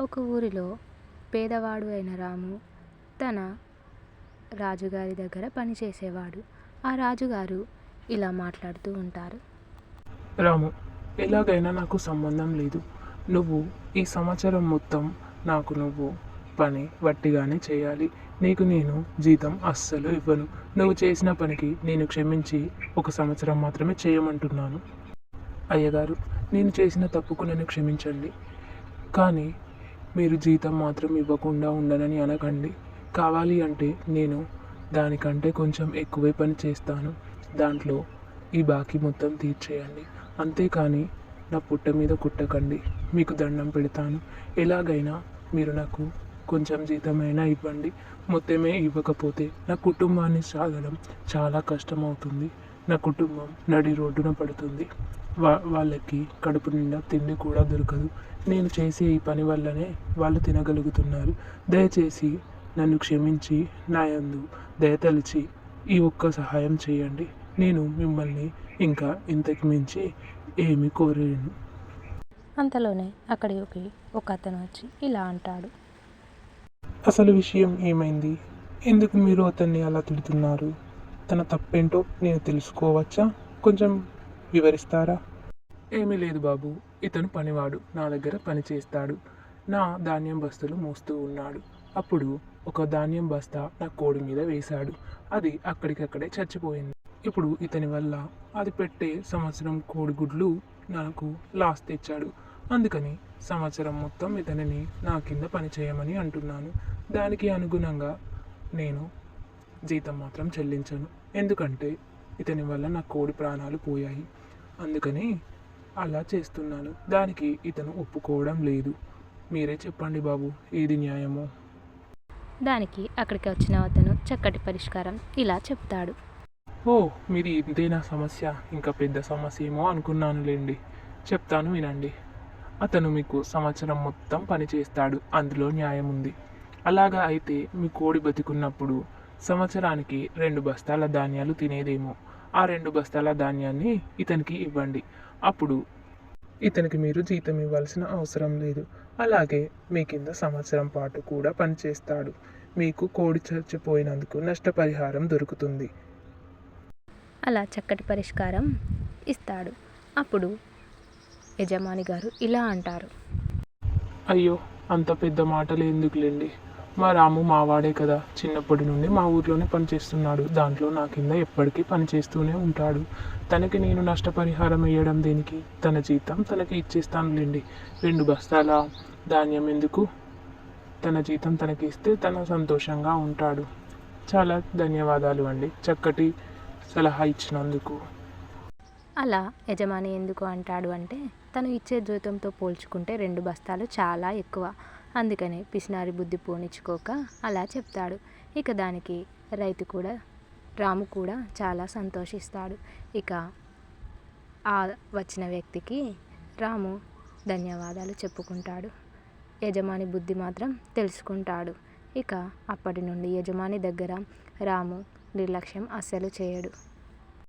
ఒక ఊరిలో పేదవాడు అయిన రాము తన రాజుగారి దగ్గర పనిచేసేవాడు ఆ రాజుగారు ఇలా మాట్లాడుతూ ఉంటారు. రాము ఎలాగైనా నాకు సంబంధం లేదు. నువ్వు ఈ సంవత్సరం మొత్తం నాకు నువ్వు పని వట్టిగానే చేయాలి. నీకు నేను జీతం అస్సలు ఇవ్వను. నువ్వు చేసిన పనికి నేను క్షమించి ఒక సంవత్సరం మాత్రమే చేయమంటున్నాను. అయ్యగారు నేను చేసిన తప్పుకు నన్ను క్షమించండి. కానీ మీరు జీతం మాత్రం ఇవ్వకుండా ఉండనని అనకండి. కావాలి అంటే నేను దానికంటే కొంచెం ఎక్కువే పని చేస్తాను. దాంట్లో ఈ బాకీ మొత్తం తీర్చేయండి. అంతేకాని నా పుట్ట మీద కుట్టకండి. మీకు దండం పెడతాను. ఎలాగైనా మీరు నాకు కొంచెం జీతమైనా ఇవ్వండి. మొత్తమే ఇవ్వకపోతే నా కుటుంబాన్ని సాగడం చాలా కష్టమవుతుంది. నా కుటుంబం నడి రోడ్డున పడుతుంది. వా వాళ్ళకి కడుపు నిండా తిండి కూడా దొరకదు. నేను చేసే ఈ పని వల్లనే వాళ్ళు తినగలుగుతున్నారు. దయచేసి నన్ను క్షమించి నా యందు దయతలిచి ఈ ఒక్క సహాయం చేయండి. నేను మిమ్మల్ని ఇంకా ఇంతకు మించి ఏమీ కోరేను. అంతలోనే అక్కడికి ఒక అతను వచ్చి ఇలా అంటాడు. అసలు విషయం ఏమైంది? ఎందుకు మీరు అతన్ని అలా తిడుతున్నారు? తన తప్పేంటో నేను తెలుసుకోవచ్చా? కొంచెం వివరిస్తారా? ఏమీ లేదు బాబు. ఇతను పనివాడు. నా దగ్గర పని చేస్తాడు. నా ధాన్యం బస్తలు మోస్తూ ఉన్నాడు. అప్పుడు ఒక ధాన్యం బస్తా నా కోడి మీద వేశాడు. అది అక్కడికక్కడే చచ్చిపోయింది. ఇప్పుడు ఇతని వల్ల అది పెట్టే సంవత్సరం కోడిగుడ్లు నాకు లాస్ తెచ్చాడు. అందుకని సంవత్సరం మొత్తం ఇతనిని నా కింద పని చేయమని అంటున్నాను. దానికి అనుగుణంగా నేను జీతం మాత్రం చెల్లించను. ఎందుకంటే ఇతని వల్ల నా కోడి ప్రాణాలు పోయాయి. అందుకని అలా చేస్తున్నాను. దానికి ఇతను ఒప్పుకోవడం లేదు. మీరే చెప్పండి బాబు ఏది న్యాయమో? దానికి అక్కడికి వచ్చిన అతను చక్కటి పరిష్కారం ఇలా చెప్తాడు. ఓ మీది ఇంతేనా సమస్య? ఇంకా పెద్ద సమస్య ఏమో అనుకున్నానులేండి. చెప్తాను వినండి. అతను మీకు సంవత్సరం మొత్తం పని చేస్తాడు. అందులో న్యాయం ఉంది అలాగా అయితే మీ కోడి బతికున్నప్పుడు సంవత్సరానికి రెండు బస్తాల ధాన్యాలు తినేదేమో. ఆ రెండు బస్తాల ధాన్యాన్ని ఇతనికి ఇవ్వండి. అప్పుడు ఇతనికి మీరు జీతం ఇవ్వాల్సిన అవసరం లేదు. అలాగే మీ కింద సంవత్సరం పాటు కూడా పనిచేస్తాడు. మీకు కోడి చచ్చిపోయినందుకు నష్టపరిహారం దొరుకుతుంది. అలా చక్కటి పరిష్కారం ఇస్తాడు. అప్పుడు యజమాని గారు ఇలా అంటారు. అయ్యో అంత పెద్ద మాటలు ఎందుకులేండి? మా రాము మావాడే కదా. చిన్నప్పటి నుండి మా ఊర్లోనే పనిచేస్తున్నాడు. దాంట్లో నా కింద ఎప్పటికీ పనిచేస్తూనే ఉంటాడు. తనకి నేను నష్టపరిహారం వేయడం దేనికి? తన జీతం తనకి ఇచ్చేస్తానులేండి. రెండు బస్తాల ధాన్యం ఎందుకు? తన జీతం తనకి ఇస్తే తన సంతోషంగా ఉంటాడు. చాలా ధన్యవాదాలు అండి. చక్కటి సలహా ఇచ్చినందుకు. అలా యజమాని ఎందుకు అంటాడు అంటే తను ఇచ్చే జీతంతో పోల్చుకుంటే రెండు బస్తాలు చాలా ఎక్కువ. అందుకని పిసినారి బుద్ధి పోనిచ్చుకోక అలా చెప్తాడు. ఇక దానికి రైతు కూడా రాము కూడా చాలా సంతోషిస్తాడు. ఇక ఆ వచ్చిన వ్యక్తికి రాము ధన్యవాదాలు చెప్పుకుంటాడు. యజమాని బుద్ధి మాత్రం తెలుసుకుంటాడు. ఇక అప్పటి నుండి యజమాని దగ్గర రాము నిర్లక్ష్యం అస్సలు చేయడు.